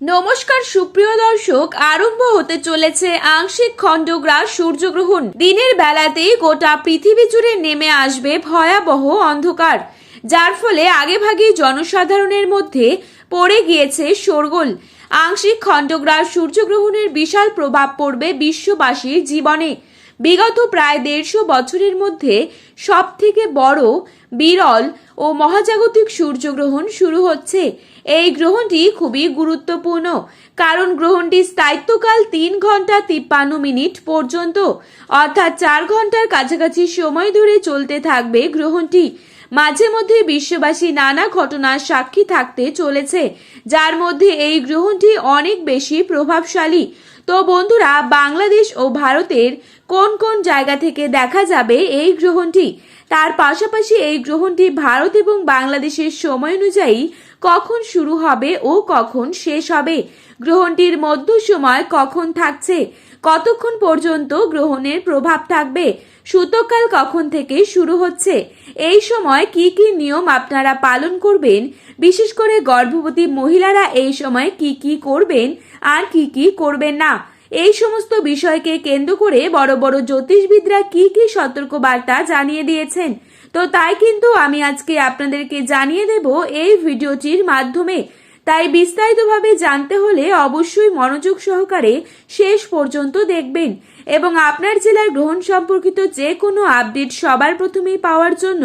নমস্কার, সুপ্রিয় দর্শক, আরম্ভ হতে চলেছে আংশিক খণ্ডগ্রাস সূর্যগ্রহণ। দিনের বেলাতেই গোটা পৃথিবী জুড়ে নেমে আসবে ভয়াবহ অন্ধকার, যার ফলে আগেভাগেই জনসাধারণের মধ্যে পড়ে গিয়েছে শোরগোল। আংশিক খণ্ডগ্রাস সূর্যগ্রহণের বিশাল প্রভাব পড়বে বিশ্ববাসীর জীবনে। বিগত প্রায় দেড়শো বছরের মধ্যে সব থেকে বড় বিরল ও মহাজাগতিক সূর্যগ্রহণ শুরু হচ্ছে। এই গ্রহণটি খুবই গুরুত্বপূর্ণ, কারণ গ্রহণটি স্থায়িত্বকাল তিন ঘণ্টা তিপ্পান্ন মিনিট পর্যন্ত, অর্থাৎ চার ঘণ্টার কাছাকাছি সময় ধরে চলতে থাকবে গ্রহণটি। মাঝে মধ্যে বিশ্ববাসী নানা ঘটনার সাক্ষী থাকতে চলেছে, যার মধ্যে এই গ্রহণটি অনেক বেশি প্রভাবশালী। তো বন্ধুরা, বাংলাদেশ ও ভারতের কোন কোন জায়গা থেকে দেখা যাবে এই গ্রহণটি? তার পাশাপাশি এই গ্রহণটি ভারত এবং বাংলাদেশের সময় অনুযায়ী কখন শুরু হবে ও কখন শেষ হবে? গ্রহণটির মধ্য সময় কখন থাকছে? কতক্ষণ পর্যন্ত গ্রহণের প্রভাব থাকবে? সূতকাল কখন থেকে শুরু হচ্ছে? এই সময় কি কি নিয়ম আপনারা পালন করবেন? বিশেষ করে গর্ভবতী মহিলারা এই সময় কি কি করবেন আর কি কি করবেন না? এই সমস্ত বিষয়কে কেন্দ্র করে বড় বড় জ্যোতিষবিদরা কি কি সতর্কবার্তা জানিয়ে দিয়েছেন? তো তাই কিন্তু আমি আজকে আপনাদেরকে জানিয়ে দেব এই ভিডিওটির মাধ্যমে। তাই বিস্তারিতভাবে জানতে হলে অবশ্যই মনোযোগ সহকারে শেষ পর্যন্ত দেখবেন এবং আপনার জেলার গ্রহণ সম্পর্কিত যে কোনো আপডেট সবার প্রথমেই পাওয়ার জন্য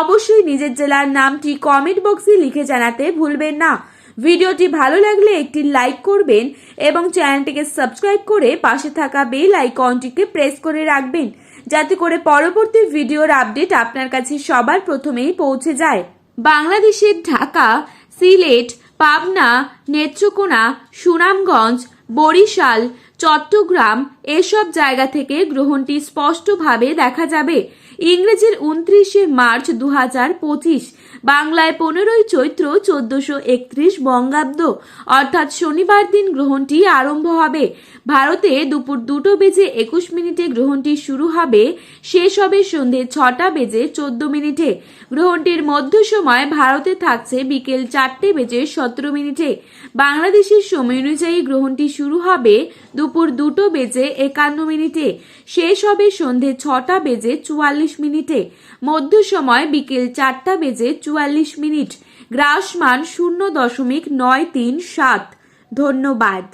অবশ্যই নিজের জেলার নামটি কমেন্ট বক্সে লিখে জানাতে ভুলবেন না। ভিডিওটি ভালো লাগলে একটি লাইক করবেন এবং চ্যানেলটিকে সাবস্ক্রাইব করে পাশে থাকা বেল আইকনটিকে প্রেস করে রাখবেন যাতে করে পরবর্তী ভিডিওর আপডেট আপনার কাছে সবার প্রথমেই পৌঁছে যায়। বাংলাদেশের ঢাকা, সিলেট পাবনা নেত্রকোনা সুনামগঞ্জ বরিশাল চট্টগ্রাম এসব জায়গা থেকে গ্রহণটি স্পষ্টভাবে দেখা যাবে। ইংরেজির উনত্রিশে মার্চ দু পঁচিশ, বাংলায় পনেরোই চৈত্র চোদ্দশো একত্রিশ বঙ্গাব্দ, অর্থাৎ শনিবার দিন গ্রহণটি আরম্ভ হবে। ভারতে দুপুর দুটো বেজে একুশ মিনিটে গ্রহণটি শুরু হবে। শেষ হবে সন্ধে ছটা বেজে চোদ্দ মিনিটে। গ্রহণটির মধ্য সময় ভারতে থাকছে বিকেল চারটে বেজে সতেরো মিনিটে। বাংলাদেশের সময় অনুযায়ী গ্রহণটি শুরু হবে দুপুর দুটো বেজে একান্ন মিনিটে। শেষ হবে সন্ধে ছটা বেজে চুয়াল্লিশ মিনিটে। মধ্য সময় বিকেল চারটা বেজে চুয়াল্লিশ মিনিট। গ্রাসমান শূন্য দশমিক নয় তিন সাত। ধন্যবাদ।